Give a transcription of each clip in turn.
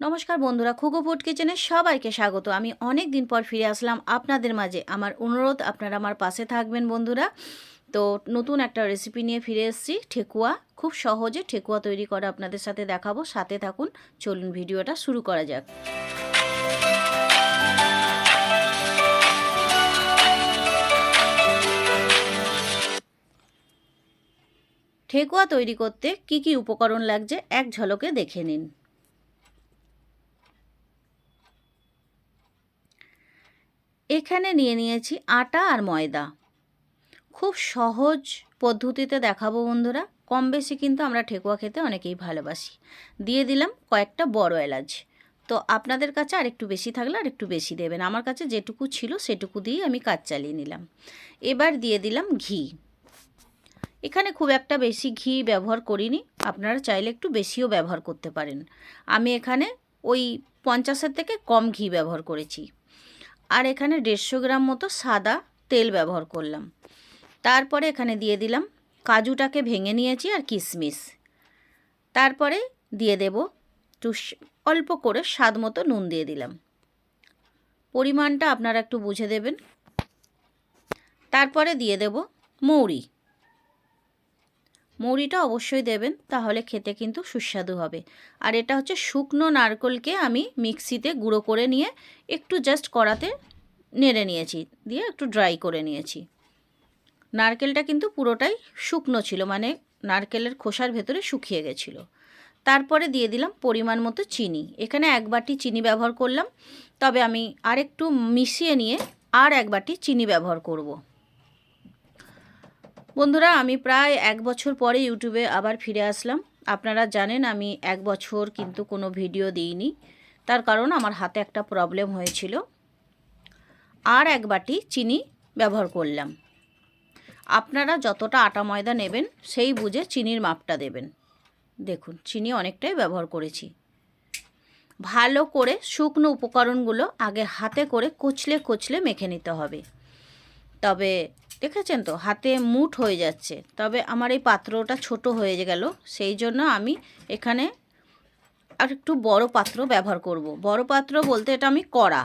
নমস্কার বন্ধুরা, খুগো ফুড কিচেনে সবাইকে স্বাগত। আমি অনেক দিন পর ফিরে আসলাম আপনাদের মাঝে। আমার অনুরোধ, আপনারা আমার পাশে থাকবেন বন্ধুরা। তো নতুন একটা রেসিপি নিয়ে ফিরে এসেছি, ঠেকুয়া। খুব সহজে ঠেকুয়া তৈরি করা আপনাদের সাথে দেখাবো। সাথে থাকুন, চলুন ভিডিওটা শুরু করা যাক। ঠেকুয়া তৈরি করতে কি কি উপকরণ লাগছে, এক ঝলকে দেখে নিন। এখানে নিয়ে নিয়েছি আটা আর ময়দা। খুব সহজ পদ্ধতিতে দেখাবো বন্ধুরা। কম বেশি কিন্তু আমরা ঠেকুয়া খেতে অনেকেই ভালোবাসি। দিয়ে দিলাম কয়েকটা বড় এলাচ। তো আপনাদের কাছে আর একটু বেশি থাকলে আর একটু বেশি দেবেন। আমার কাছে যেটুকু ছিল সেটুকু দিয়ে আমি কাজ চালিয়ে নিলাম। এবার দিয়ে দিলাম ঘি। এখানে খুব একটা বেশি ঘি ব্যবহার করিনি। আপনারা চাইলে একটু বেশিও ব্যবহার করতে পারেন। আমি এখানে ওই পঞ্চাশের থেকে কম ঘি ব্যবহার করেছি। আর এখানে দেড়শো গ্রাম মতো সাদা তেল ব্যবহার করলাম। তারপরে এখানে দিয়ে দিলাম কাজুটাকে ভেঙে নিয়েছি আর কিশমিশ। তারপরে দিয়ে দেব একটু অল্প করে স্বাদ মতো নুন দিয়ে দিলাম। পরিমাণটা আপনারা একটু বুঝে দেবেন। তারপরে দিয়ে দেব মৌরি। মৌরিটা অবশ্যই দেবেন, তাহলে খেতে কিন্তু সুস্বাদু হবে। আর এটা হচ্ছে শুকনো নারকলকে আমি মিক্সিতে গুঁড়ো করে নিয়ে একটু জাস্ট কড়াতে নেড়ে নিয়েছি, দিয়ে একটু ড্রাই করে নিয়েছি। নারকেলটা কিন্তু পুরোটাই শুকনো ছিল মানে নারকেলের খোসার ভেতরে শুকিয়ে গেছিল। তারপরে দিয়ে দিলাম পরিমাণ মতো চিনি। এখানে এক বাটি চিনি ব্যবহার করলাম, তবে আমি আরেকটু মিশিয়ে নিয়ে আর এক বাটি চিনি ব্যবহার করব। বন্ধুরা, আমি প্রায় এক বছর পরে ইউটিউবে আবার ফিরে আসলাম। আপনারা জানেন আমি এক বছর কিন্তু কোনো ভিডিও দিইনি। তার কারণ আমার হাতে একটা প্রবলেম হয়েছিল। আর এক বাটি চিনি ব্যবহার করলাম। আপনারা যতটা আটা ময়দা নেবেন, সেই বুঝে চিনির মাপটা দেবেন। দেখুন, চিনি অনেকটাই ব্যবহার করেছি। ভালো করে শুকনো উপকরণগুলো আগে হাতে করে কুচলে কুচলে মেখে নিতে হবে। তবে দেখেছেন তো? হাতে মুঠ হয়ে যাচ্ছে। তবে আমার এই পাত্রটা ছোট হয়ে গেল, সেই জন্য আমি এখানে আর একটু বড় পাত্র ব্যবহার করব। বড় পাত্র বলতে এটা আমি কড়া।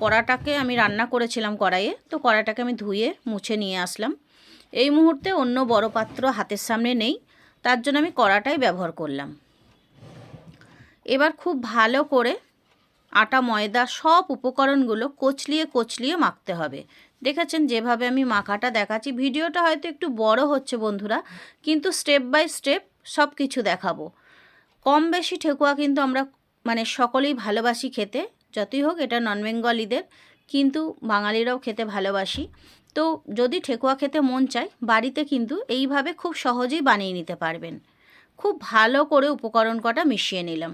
কড়াটাকে আমি রান্না করেছিলাম কড়াইয়ে, তো কড়াটাকে আমি ধুয়ে মুছে নিয়ে আসলাম। এই মুহূর্তে অন্য বড় পাত্র হাতের সামনে নেই, তার জন্য আমি কড়াটাই ব্যবহার করলাম। এবার খুব ভালো করে আটা, ময়দা সব উপকরণগুলো কচলিয়ে কচলিয়ে মাখতে হবে। দেখেছেন, যেভাবে আমি মাখাটা দেখাচ্ছি, ভিডিওটা হয়তো একটু বড় হচ্ছে বন্ধুরা, কিন্তু স্টেপ বাই স্টেপ সব কিছু দেখাবো। কম বেশি ঠেকুয়া কিন্তু আমরা মানে সকলেই ভালোবাসি খেতে, যতই হোক এটা নন বেঙ্গলিদের কিন্তু বাঙালিরাও খেতে ভালোবাসি। তো যদি ঠেকুয়া খেতে মন চায়, বাড়িতে কিন্তু এইভাবে খুব সহজেই বানিয়ে নিতে পারবেন। খুব ভালো করে উপকরণ কটা মিশিয়ে নিলাম।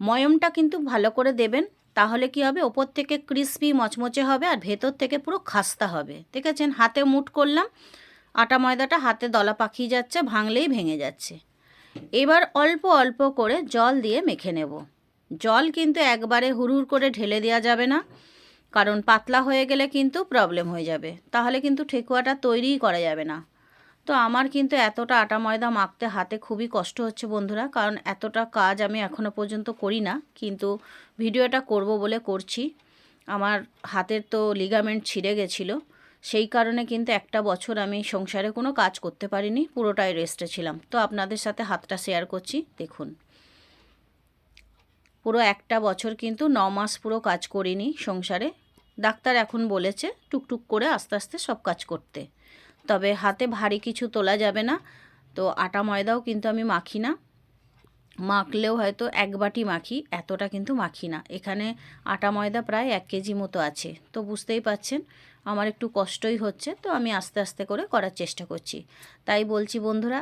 ময়মটা কিন্তু ভালো করে দেবেন তাহলে কি হবে? ওপর থেকে ক্রিসপি মচমচে হবে আর ভেতর থেকে পুরো খাস্তা হবে। দেখেছেন? হাতে মুট করলাম। আটা ময়দাটা হাতে দলা পাকিয়ে যাচ্ছে, ভাঙলেই ভেঙে যাচ্ছে। এবার অল্প অল্প করে জল দিয়ে মেখে নেব। জল কিন্তু একবারে হুড়হুড় করে ঢেলে দেওয়া যাবে না, কারণ পাতলা হয়ে গেলে কিন্তু প্রবলেম হয়ে যাবে। তাহলে কিন্তু ঠেকুয়াটা তৈরিই করা যাবে না। তো আমার কিন্তু এতটা আটা ময়দা মাখতে হাতে খুবই কষ্ট হচ্ছে বন্ধুরা, কারণ এতটা কাজ আমি এখনও পর্যন্ত করি না, কিন্তু ভিডিওটা করব বলে করছি। আমার হাতের তো লিগামেন্ট ছিঁড়ে গেছিল, সেই কারণে কিন্তু একটা বছর আমি সংসারে কোনো কাজ করতে পারিনি, পুরোটাই রেস্টে ছিলাম। তো আপনাদের সাথে হাতটা শেয়ার করছি, দেখুন। পুরো একটা বছর কিন্তু ন মাস পুরো কাজ করিনি সংসারে, ডাক্তার এখন বলেছে টুকটুক করে আস্তে আস্তে সব কাজ করতে। তবে হাতে ভারী কিছু তোলা যাবে না। তো আটা ময়দাও কিন্তু আমি মাখি না। মাখলেও হয়তো এক বাটি মাখি, এতটা কিন্তু মাখি না। এখানে আটা ময়দা প্রায় এক কেজি মতো আছে। তো বুঝতেই পাচ্ছেন, আমার একটু কষ্টই হচ্ছে, তো আমি আস্তে আস্তে করে করার চেষ্টা করছি। তাই বলছি, বন্ধুরা,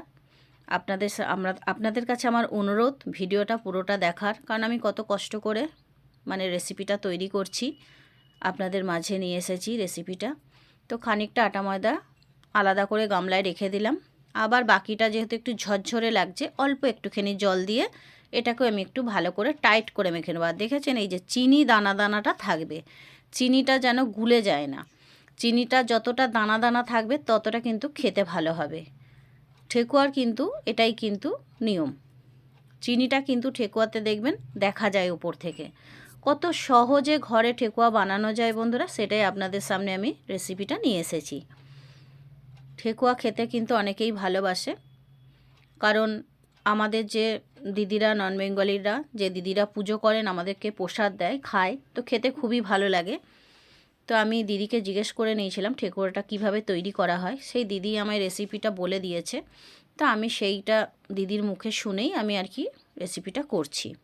আপনাদের আমরা আপনাদের কাছে আমার অনুরোধ, ভিডিওটা পুরোটা দেখার। কারণ আমি কত কষ্ট করে মানে রেসিপিটা তৈরি করছি। আপনাদের মাঝে নিয়ে এসেছি রেসিপিটা। তো খানিকটা আটা ময়দা আলাদা করে গামলায় রেখে দিলাম। আবার বাকিটা যেহেতু একটু ঝরঝরে লাগছে, অল্প একটুখানি জল দিয়ে এটাকে আমি একটু ভালো করে টাইট করে মেখে নেব। আর দেখেছেন এই যে চিনি দানা দানাটা থাকবে, চিনিটা যেন গুলে যায় না। চিনিটা যতটা দানা দানা থাকবে ততটা কিন্তু খেতে ভালো হবে। ঠেকুয়ার কিন্তু, এটাই কিন্তু নিয়ম। চিনিটা কিন্তু ঠেকুয়াতে দেখবেন দেখা যায় উপর থেকে। কত সহজে ঘরে ঠেকুয়া বানানো যায় বন্ধুরা, সেটাই আপনাদের সামনে আমি রেসিপিটা নিয়ে এসেছি। ঠেকুয়া খেতে কিন্তু অনেকেই ভালোবাসে। কারণ আমাদের যে দিদিরা নন বেঙ্গলিরা যে দিদিরা পুজো করেন, আমাদেরকে প্রসাদ দেয়, খায়, তো খেতে খুবই ভালো লাগে। তো আমি দিদিকে জিজ্ঞেস করে নিয়েছিলাম, ঠেকুয়াটা কীভাবে তৈরি করা হয়? সেই দিদি আমায় রেসিপিটা বলে দিয়েছে। তো আমি সেইটা দিদির মুখে শুনেই আমি আর কি রেসিপিটা করছি।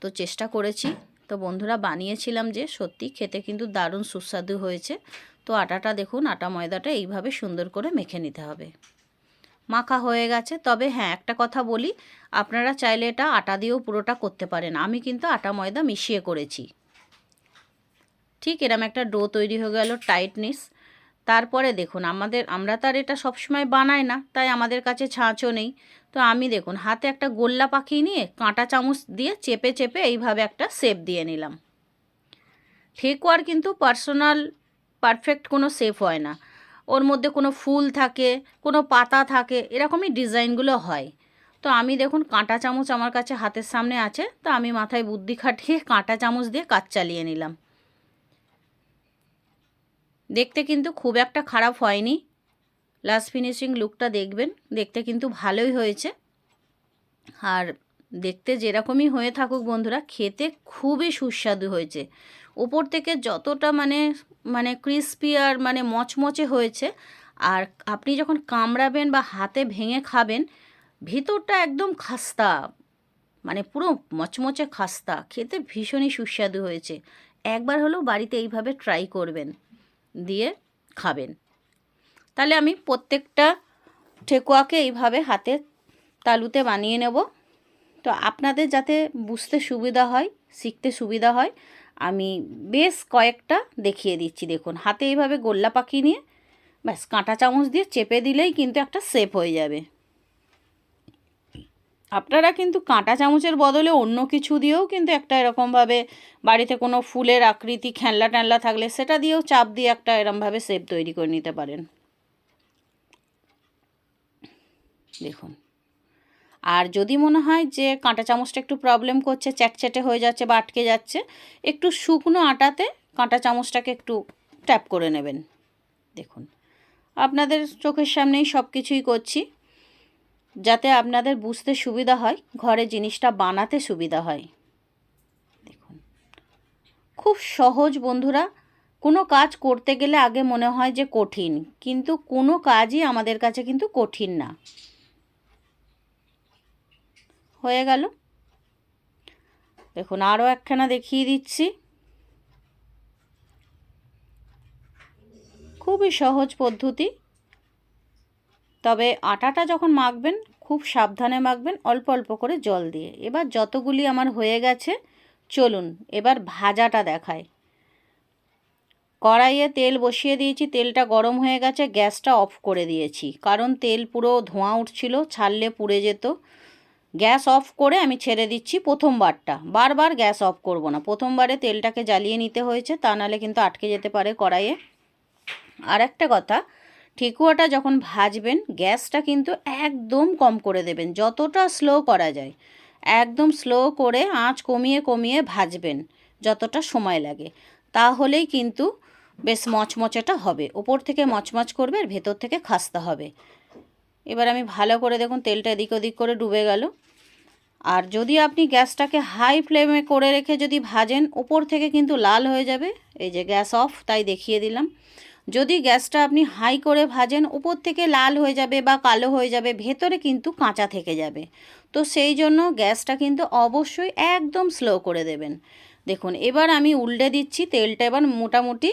তো চেষ্টা করেছি। তো বন্ধুরা বানিয়েছিলাম যে, সত্যি খেতে কিন্তু দারুণ সুস্বাদু হয়েছে। তো আটাটা দেখুন, আটা ময়দাটা এইভাবে সুন্দর করে মেখে নিতে হবে। মাখা হয়ে গেছে, তবে হ্যাঁ একটা কথা বলি, আপনারা চাইলে এটা আটা দিয়েও পুরোটা করতে পারেন। আমি কিন্তু আটা ময়দা মিশিয়ে করেছি। ঠিক এরম একটা ডো তৈরি হয়ে গেল টাইটনেস তারপরে দেখুন, আমাদের, আমরা তো আর এটা সবসময় বানাই না, তাই আমাদের কাছে ছাঁচও নেই। তো আমি দেখুন, হাতে একটা গোল্লা পাখি নিয়ে কাঁটা চামচ দিয়ে চেপে চেপে এইভাবে একটা শেপ দিয়ে নিলাম। ঠেকুয়ার কিন্তু পার্সোনাল পারফেক্ট কোনো শেপ হয় না। ওর মধ্যে কোনো ফুল থাকে, কোনো পাতা থাকে, এরকমই ডিজাইনগুলো হয়। তো আমি দেখুন, কাঁটা চামচ আমার কাছে হাতের সামনে আছে, তো আমি মাথায় বুদ্ধি খাটিয়ে কাঁটা চামচ দিয়ে কাজ চালিয়ে নিলাম। দেখতে কিন্তু খুব একটা খারাপ হয়নি। লাস্ট ফিনিশিং লুকটা দেখবেন। দেখতে কিন্তু ভালোই হয়েছে। আর দেখতে যেরকমই হয়ে থাকুক বন্ধুরা, খেতে খুবই সুস্বাদু হয়েছে। ওপর থেকে যতটা মানে মানে ক্রিস্পি আর মানে মচমচে হয়েছে, আর আপনি যখন কামড়াবেন বা হাতে ভেঙে খাবেন, ভিতরটা একদম খাস্তা মানে পুরো মচমচে খাস্তা। খেতে ভীষণই সুস্বাদু হয়েছে। একবার হলেও বাড়িতে এইভাবে ট্রাই করবেন, দিয়ে খাবেন। তাহলে আমি প্রত্যেকটা ঠেকুয়াকে এইভাবে হাতে তালুতে বানিয়ে নেব। তো আপনাদের যাতে বুঝতে সুবিধা হয়, শিখতে সুবিধা হয়, আমি বেশ কয়েকটা দেখিয়ে দিচ্ছি। দেখুন, হাতে এইভাবে গোল্লা পাখি নিয়ে, ব্যাস, কাঁটা চামচ দিয়ে চেপে দিলেই কিন্তু একটা শেপ হয়ে যাবে। আপনারা কিন্তু কাঁটা চামচের বদলে অন্য কিছু দিয়েও কিন্তু একটা এরকমভাবে বাড়িতে কোনো ফুলের আকৃতি খেলনা ট্যানলা থাকলে সেটা দিয়েও চাপ দিয়ে একটা এরমভাবে শেপ তৈরি করে নিতে পারেন। দেখুন আর যদি মনে হয় যে কাঁটা চামচটা একটু প্রবলেম করছে, চ্যাটচ্যাটে হয়ে যাচ্ছে বা আটকে যাচ্ছে, একটু শুকনো আটাতে কাঁটা চামচটাকে একটু ট্যাপ করে নেবেন। দেখুন, আপনাদের চোখের সামনেই সব কিছুই করছি, যাতে আপনাদের বুঝতে সুবিধা হয়, ঘরে জিনিসটা বানাতে সুবিধা হয়। দেখুন, খুব সহজ বন্ধুরা, কোনো কাজ করতে গেলে আগে মনে হয় যে কঠিন, কিন্তু কোনো কাজই আমাদের কাছে কিন্তু কঠিন না। হয়ে গেল। দেখুন আরও একখানা দেখিয়ে দিচ্ছি। খুবই সহজ পদ্ধতি। তবে আটাটা যখন মাখবেন, খুব সাবধানে মাখবেন, অল্প অল্প করে জল দিয়ে। এবার যতগুলি আমার হয়ে গেছে, চলুন, এবার ভাজাটা দেখায় কড়াইয়ে তেল বসিয়ে দিয়েছি, তেলটা গরম হয়ে গেছে, গ্যাসটা অফ করে দিয়েছি। কারণ তেল পুরো ধোঁয়া উঠছিল, ছাড়লে পুড়ে যেত। গ্যাস অফ করে আমি ছেড়ে দিচ্ছি প্রথমবারটা। বারবার গ্যাস অফ করব না। প্রথমবারে তেলটাকে জ্বালিয়ে নিতে হয়েছে, তা নাহলে কিন্তু আটকে যেতে পারে কড়াইয়ে। আর একটা কথা, ঠেকুয়াটা যখন ভাজবেন, গ্যাসটা কিন্তু একদম কম করে দেবেন, যতটা স্লো করা যায়। একদম স্লো করে আঁচ কমিয়ে কমিয়ে ভাজবেন, যতটা সময় লাগে। তাহলেই কিন্তু বেশ মচমচেটা হবে। ওপর থেকে মচমচ করবে, আর ভেতর থেকে খাস্তা হবে। এবার আমি ভালো করে দেখুন তেলটা এদিক ওদিক করে ডুবে গেল। আর যদি আপনি গ্যাসটাকে হাই ফ্লেমে করে রেখে যদি ভাজেন ওপর থেকে কিন্তু লাল হয়ে যাবে। এই যে গ্যাস অফ, তাই দেখিয়ে দিলাম। যদি গ্যাসটা আপনি হাই করে ভাজেন, উপর থেকে লাল হয়ে যাবে বা কালো হয়ে যাবে, ভেতরে কিন্তু কাঁচা থেকে যাবে। তো সেই জন্য গ্যাসটা কিন্তু অবশ্যই একদম স্লো করে দেবেন। দেখুন, এবার আমি উল্টে দিচ্ছি তেলটা। এবার মোটামুটি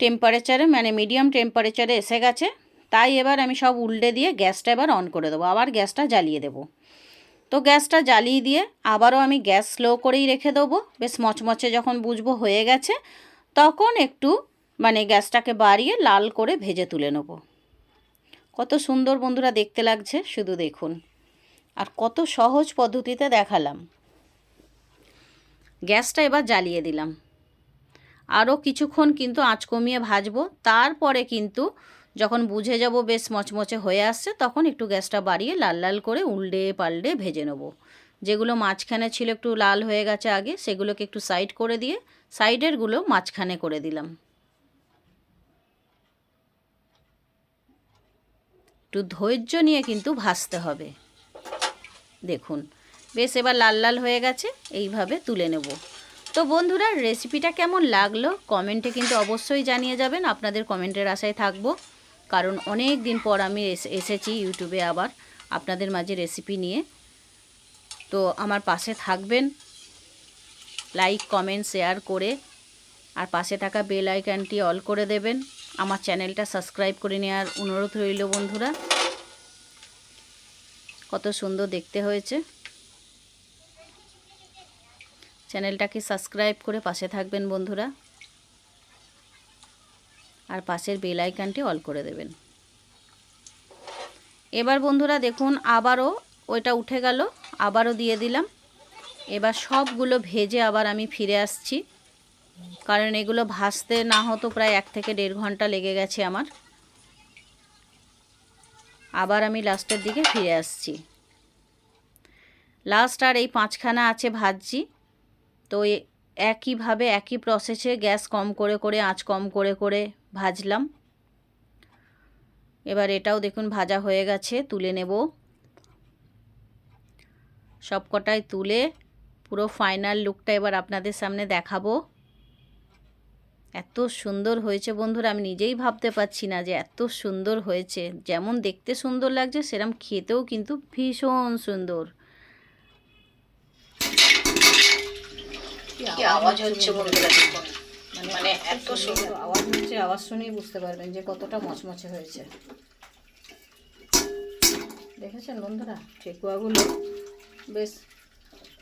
টেম্পারেচারে মানে মিডিয়াম টেম্পারেচারে এসে গেছে। তাই এবার আমি সব উল্টে দিয়ে গ্যাসটা এবার অন করে দেবো, আবার গ্যাসটা জ্বালিয়ে দেবো। তো গ্যাসটা জ্বালিয়ে দিয়ে আবারও আমি গ্যাস স্লো করেই রেখে দেবো, বেশ মচমচে যখন বুঝব হয়ে গেছে, তখন একটু মানে গ্যাসটাকে বাড়িয়ে লাল করে ভেজে তুলে নেব। কত সুন্দর বন্ধুরা দেখতে লাগছে, শুধু দেখুন। আর কত সহজ পদ্ধতিতে দেখালাম। গ্যাসটা এবার জ্বালিয়ে দিলাম। আরও কিছুক্ষণ কিন্তু আঁচ কমিয়ে ভাজবো, তারপরে কিন্তু যখন বুঝে যাব বেশ মচমচে হয়ে আসছে, তখন একটু গ্যাসটা বাড়িয়ে লাল লাল করে উল্টে পাল্টে ভেজে নেব। যেগুলো মাঝখানে ছিল একটু লাল হয়ে গেছে আগে, সেগুলোকে একটু সাইড করে দিয়ে সাইডেরগুলো মাঝখানে করে দিলাম। একটু ধৈর্য নিয়ে কিন্তু ভাজতে হবে। দেখুন, বেশ এবার লাল লাল হয়ে গেছে, এইভাবে তুলে নেব। তো বন্ধুরা রেসিপিটা কেমন লাগল? কমেন্টে কিন্তু অবশ্যই জানিয়ে যাবেন। আপনাদের কমেন্টের আশায় থাকব। কারণ অনেক দিন পর আমি এসেছি ইউটিউবে আবার আপনাদের মাঝে রেসিপি নিয়ে। তো আমার পাশে থাকবেন। লাইক কমেন্ট শেয়ার করে আর পাশে থাকা বেল আইকনটি অল করে দেবেন। আমার চ্যানেলটা সাবস্ক্রাইব করে নেওয়ার অনুরোধ রইল বন্ধুরা। কত সুন্দর দেখতে হয়েছে। চ্যানেলটাকে সাবস্ক্রাইব করে পাশে থাকবেন বন্ধুরা। আর পাশের বেল আইকনটি অল করে দেবেন। এবার বন্ধুরা দেখুন, আবারও ওইটা উঠে গেল, আবারও দিয়ে দিলাম। এবার সবগুলো ভেজে আবার আমি ফিরে আসছি, কারণ এগুলো ভাজতে না হতো প্রায় এক থেকে দেড় ঘণ্টা লেগে গেছে আমার। আবার আমি লাস্টের দিকে ফিরে আসছি। লাস্ট আর এই পাঁচখানা আছে ভাজছি, তো একইভাবে একই প্রসেসে গ্যাস কম করে করে, আঁচ কম করে করে ভাজলাম। এবার এটাও দেখুন ভাজা হয়ে গেছে, তুলে নেব। সবকটাই তুলে পুরো ফাইনাল লুকটা এবার আপনাদের সামনে দেখাবো। এত সুন্দর হয়েছে বন্ধুরা, আমি নিজেই ভাবতে পারছি না যে এত সুন্দর হয়েছে। যেমন দেখতে সুন্দর লাগছে সেরকম খেতেও কিন্তু ভীষণ সুন্দর। আওয়াজ হচ্ছে বন্ধুরা মানে এত সুন্দর আওয়াজ হচ্ছে, আওয়াজ শুনেই বুঝতে পারবেন যে কতটা মচমচে হয়েছে। দেখেছেন বন্ধুরা? ঠেকুয়াগুলো বেশ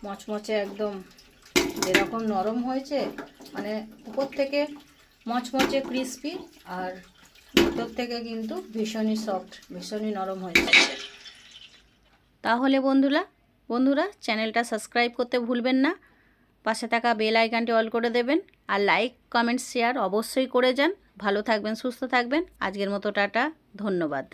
মচমচে একদম যেরকম নরম হয়েছে মানে উপর থেকে মচমচে ক্রিস্পি আর ভিতর থেকে কিন্তু ভীষণই সফট, ভীষণই নরম হয়েছে। তাহলে বন্ধুরা বন্ধুরা, চ্যানেলটা সাবস্ক্রাইব করতে ভুলবেন না। পাশে থাকা বেল আইকনটি অল করে দেবেন আর লাইক, কমেন্ট, শেয়ার অবশ্যই করে যান। ভালো থাকবেন, সুস্থ থাকবেন। আজকের মতো টাটা, ধন্যবাদ।